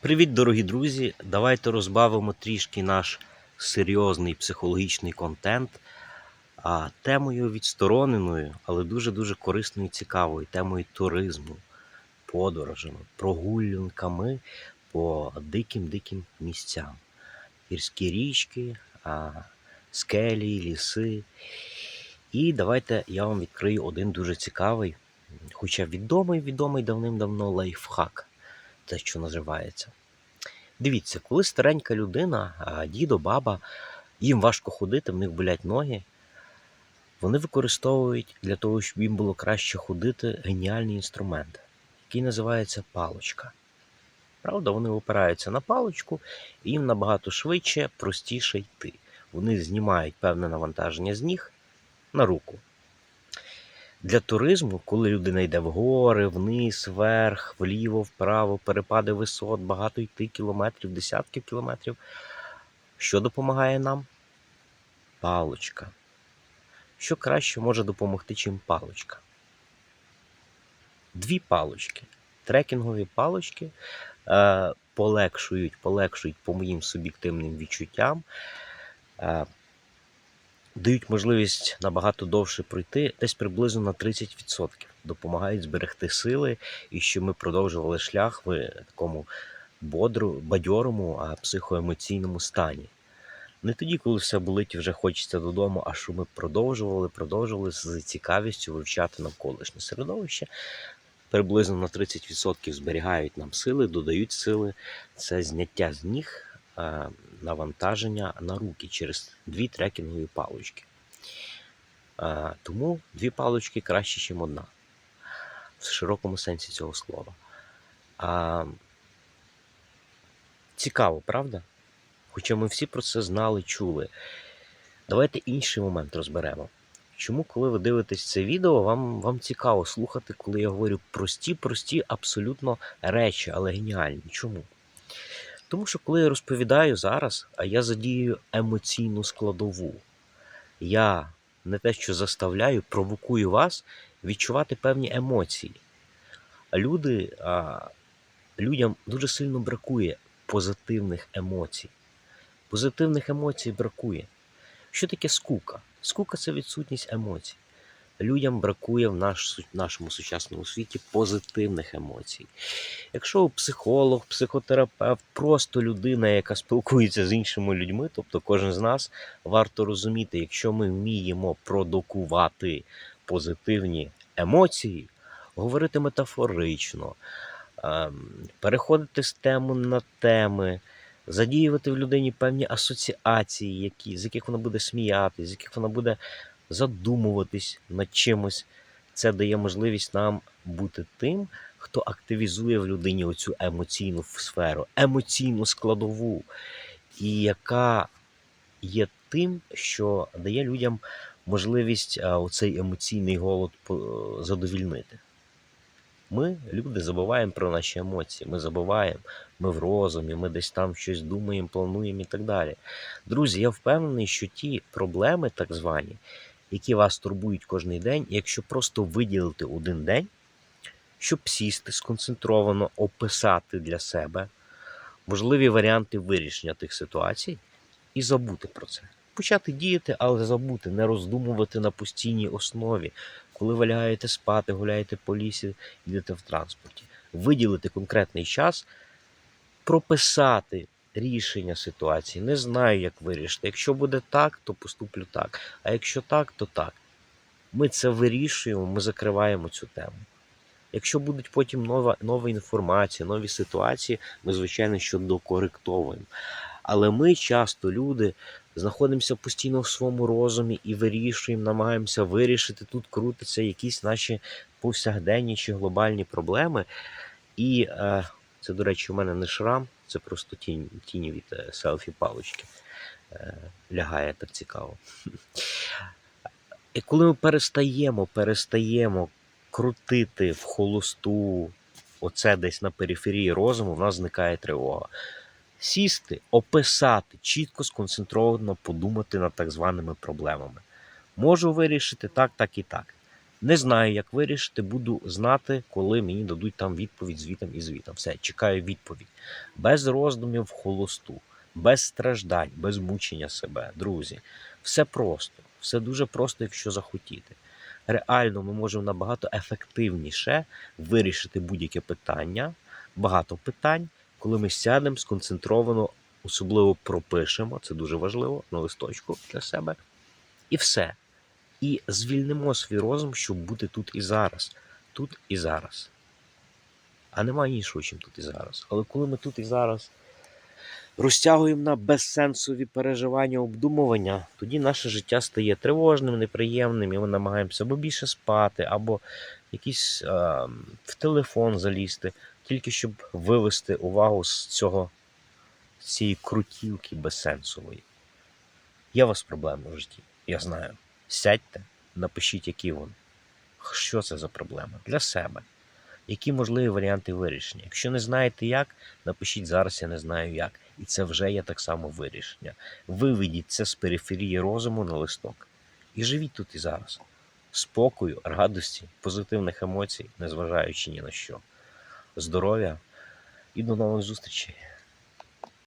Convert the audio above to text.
Привіт, дорогі друзі! Давайте розбавимо трішки наш серйозний психологічний контент темою відстороненою, але дуже-дуже корисною і цікавою темою туризму, подорожами, прогулянками по диким-диким місцям. Гірські річки, скелі, ліси. І давайте я вам відкрию один дуже цікавий, хоча відомий, відомий давним-давно лайфхак те, що називається. Дивіться, коли старенька людина, дідо, баба, їм важко ходити, в них болять ноги, вони використовують для того, щоб їм було краще ходити, геніальний інструмент, який називається палочка. Правда, вони опираються на паличку, і їм набагато швидше, простіше йти. Вони знімають певне навантаження з ніг на руку. Для туризму, коли людина йде в гори, вниз, вверх, вліво, вправо, перепади висот, багато йти кілометрів, десятків кілометрів, що допомагає нам? Палочка. Що краще може допомогти, чим палочка? Дві палочки. Трекінгові палочки е, полегшують, полегшують по моїм суб'єктивним відчуттям. Е, дають можливість набагато довше пройти, десь приблизно на 30%. Допомагають зберегти сили і щоб ми продовжували шлях в такому бодру, бадьорому, а психоемоційному стані. Не тоді, коли все болить і вже хочеться додому, а що ми продовжували, продовжували з цікавістю вивчати навколишнє середовище. Приблизно на 30% зберігають нам сили, додають сили. Це зняття з ніг навантаження на руки через дві трекінгові палочки. Е, Тому дві палочки краще, ніж одна. В широкому сенсі цього слова. Цікаво, правда? Хоча ми всі про це знали, чули. Давайте інший момент розберемо. Чому, коли ви дивитесь це відео, вам, вам цікаво слухати, коли я говорю прості, прості, абсолютно речі, але геніальні. Чому? Тому що коли я розповідаю зараз, а я задію емоційну складову, я не те, що заставляю, провокую вас відчувати певні емоції. Люди, а, людям дуже сильно бракує позитивних емоцій. Позитивних емоцій бракує. Що таке скука? Скука це відсутність емоцій. Людям бракує в наш, нашому сучасному світі позитивних емоцій. Якщо психолог, психотерапевт, просто людина, яка спілкується з іншими людьми, тобто кожен з нас, варто розуміти, якщо ми вміємо продукувати позитивні емоції, говорити метафорично, ем, переходити з теми на теми, задіювати в людині певні асоціації, які, з яких вона буде сміятися, з яких вона буде задумуватись над чимось. Це дає можливість нам бути тим, хто активізує в людині оцю емоційну сферу, емоційну складову, і яка є тим, що дає людям можливість а, оцей емоційний голод задовільнити. Ми, люди, забуваємо про наші емоції. Ми забуваємо, ми в розумі, ми десь там щось думаємо, плануємо і так далі. Друзі, я впевнений, що ті проблеми, так звані, які вас турбують кожен день, якщо просто виділити один день, щоб сісти сконцентровано, описати для себе можливі варіанти вирішення тих ситуацій і забути про це. Почати діяти, але забути, не роздумувати на постійній основі, коли ви лягаєте спати, гуляєте по лісі, йдете в транспорті. Виділити конкретний час, прописати рішення ситуації. Не знаю, як вирішити. Якщо буде так, то поступлю так. А якщо так, то так. Ми це вирішуємо, ми закриваємо цю тему. Якщо будуть потім нова, нова інформація, нові ситуації, ми, звичайно, що докоректовуємо. Але ми часто, люди, знаходимося постійно в своєму розумі і вирішуємо, намагаємося вирішити. Тут крутяться якісь наші повсякденні чи глобальні проблеми. І е, це, до речі, у мене не шрам, це просто тінь, тінь від е, селфі-палочки. Е, лягає так цікаво. І коли ми перестаємо, перестаємо крутити в холосту, оце десь на периферії розуму, в нас зникає тривога. Сісти, описати, чітко сконцентровано подумати над так званими проблемами. Можу вирішити так, так і так. Не знаю, як вирішити, буду знати, коли мені дадуть там відповідь звітом і звітом. Все, чекаю відповідь. Без роздумів холосту, без страждань, без мучення себе. Друзі, все просто, все дуже просто, якщо захотіти. Реально, ми можемо набагато ефективніше вирішити будь-яке питання, багато питань, коли ми сядемо сконцентровано, особливо пропишемо, це дуже важливо, на листочку для себе. І все. І звільнимо свій розум, щоб бути тут і зараз. Тут і зараз. А немає іншого, чим тут і зараз. Але коли ми тут і зараз розтягуємо на безсенсові переживання, обдумування, тоді наше життя стає тривожним, неприємним, і ми намагаємося або більше спати, або якийсь е, в телефон залізти, тільки щоб вивести увагу з цього з цієї крутілки безсенсової. Є у вас проблеми в житті, я знаю. Сядьте, напишіть, які вони. Що це за проблема для себе. Які можливі варіанти вирішення? Якщо не знаєте як, напишіть зараз, я не знаю як. І це вже є так само вирішення. Виведіть це з периферії розуму на листок. І живіть тут і зараз. Спокою, радості, позитивних емоцій, незважаючи ні на що. Здоров'я і до нових зустрічей!